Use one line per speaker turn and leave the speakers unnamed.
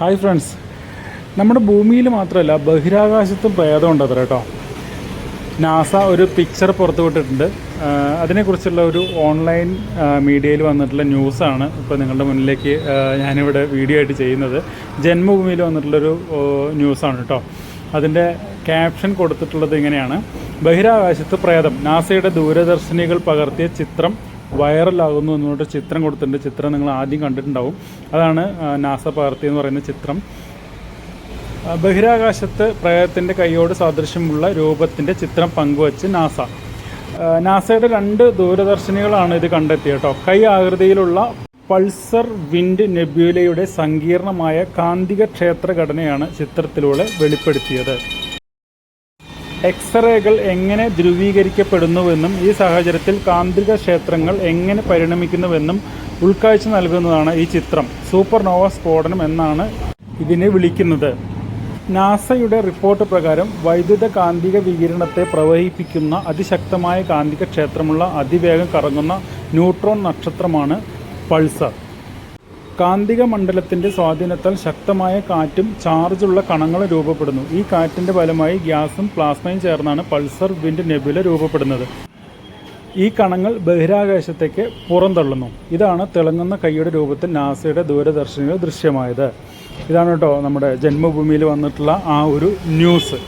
Hi friends നമ്മുടെ ഭൂമിയിൽ മാത്രമല്ല ബഹിരാകാശത്തും പ്രേതമുണ്ട് അത്ര കേട്ടോ. നാസ ഒരു പിക്ചർ പുറത്തുവിട്ടിട്ടുണ്ട് അതിനെക്കുറിച്ചുള്ള ഒരു ഓൺലൈൻ മീഡിയയിൽ വന്നിട്ടുള്ള ന്യൂസാണ് ഇപ്പോൾ നിങ്ങളുടെ മുന്നിലേക്ക് ഞാനിവിടെ വീഡിയോ ആയിട്ട് ചെയ്യുന്നത്. ജന്മഭൂമിയിൽ വന്നിട്ടുള്ളൊരു ന്യൂസാണ് കേട്ടോ. അതിന്റെ ക്യാപ്ഷൻ കൊടുത്തിട്ടുള്ളത് ഇങ്ങനെയാണ്. ബഹിരാകാശത്ത് പ്രേതം. നാസയുടെ ദൂരദർശിനികൾ പകർത്തിയ ചിത്രം വൈറലാകുന്നു എന്നുകൊണ്ട് ചിത്രം കൊടുത്തിട്ടുണ്ട്. ചിത്രം നിങ്ങൾ ആദ്യം കണ്ടിട്ടുണ്ടാവും. അതാണ് നാസ പകർത്തി എന്ന് പറയുന്ന ചിത്രം. ബഹിരാകാശത്ത് പ്രേതത്തിന്റെ കൈയോട് സാദൃശ്യമുള്ള രൂപത്തിന്റെ ചിത്രം പങ്കുവച്ച് നാസ. നാസയുടെ രണ്ട് ദൂരദർശിനികളാണ് ഇത് കണ്ടെത്തിയത് കേട്ടോ. കൈ ആകൃതിയിലുള്ള പൾസർ വിൻഡ് നെബ്യൂലയുടെ സങ്കീർണമായ കാന്തിക ക്ഷേത്ര ഘടനയാണ് ചിത്രത്തിലൂടെ വെളിപ്പെടുത്തിയത്. എക്സ്റേകൾ എങ്ങനെ ധ്രുവീകരിക്കപ്പെടുന്നുവെന്നും ഈ സാഹചര്യത്തിൽ കാന്തിക ക്ഷേത്രങ്ങൾ എങ്ങനെ പരിണമിക്കുന്നുവെന്നും ഉൾക്കാഴ്ച നൽകുന്നതാണ് ഈ ചിത്രം. സൂപ്പർനോവ സ്ഫോടനം എന്നാണ് ഇതിനെ വിളിക്കുന്നത്. നാസയുടെ റിപ്പോർട്ട് പ്രകാരം വൈദ്യുത കാന്തിക വികിരണത്തെ പ്രവഹിപ്പിക്കുന്ന അതിശക്തമായ കാന്തിക ക്ഷേത്രമുള്ള അതിവേഗം കറങ്ങുന്ന ന്യൂട്രോൺ നക്ഷത്രമാണ് പൾസർ. കാന്തിക മണ്ഡലത്തിന്റെ സ്വാധീനത്താൽ ശക്തമായ കാറ്റും ചാർജുള്ള കണങ്ങളും രൂപപ്പെടുന്നു. ഈ കാറ്റിന്റെ ഫലമായി ഗ്യാസും പ്ലാസ്മയും ചേർന്നാണ് പൾസർ വിൻഡ് നെബുല രൂപപ്പെടുന്നത്. ഈ കണങ്ങൾ ബഹിരാകാശത്തേക്ക് പുറന്തള്ളുന്നു. ഇതാണ് തിളങ്ങുന്ന കൈയുടെ രൂപത്തിൽ നാസയുടെ ദൂരദർശനികൾ ദൃശ്യമായത്. ഇതാണ് കേട്ടോ നമ്മുടെ ജന്മഭൂമിയിൽ വന്നിട്ടുള്ള ആ ഒരു ന്യൂസ്.